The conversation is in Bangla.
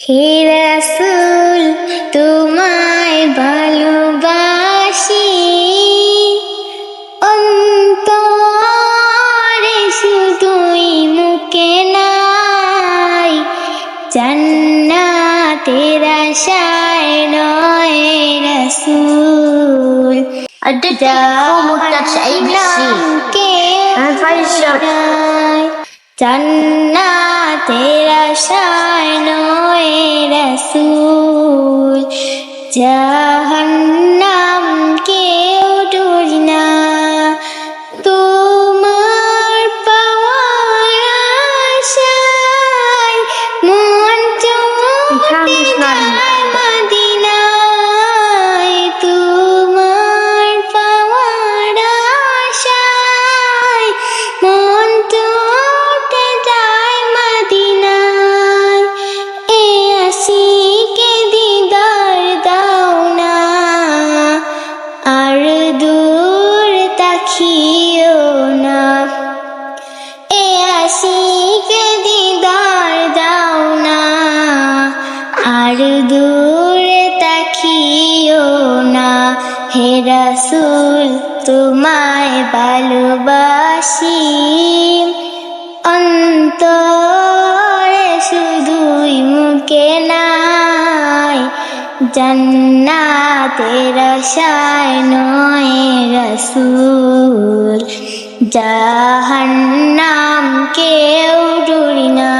হে রাসূল তোমায় ভালোবাসি। অন্তরে শুধুই মুখে নাই জান্নাতের আশায় নয় রাসূল। রাসূল জাহান্নাম কেউ ডরি না। তোমার পাওয়ার আশায় মন মদিনায়। তোমার পাওয়ার আশায় মন রাসূল, তোমায় ভালোবাসি। অন্তরে শুধুই মুখে নাই, জান্নাতের আশায় নয় রাসূল। জাহান্নাম কেউ ডরি না।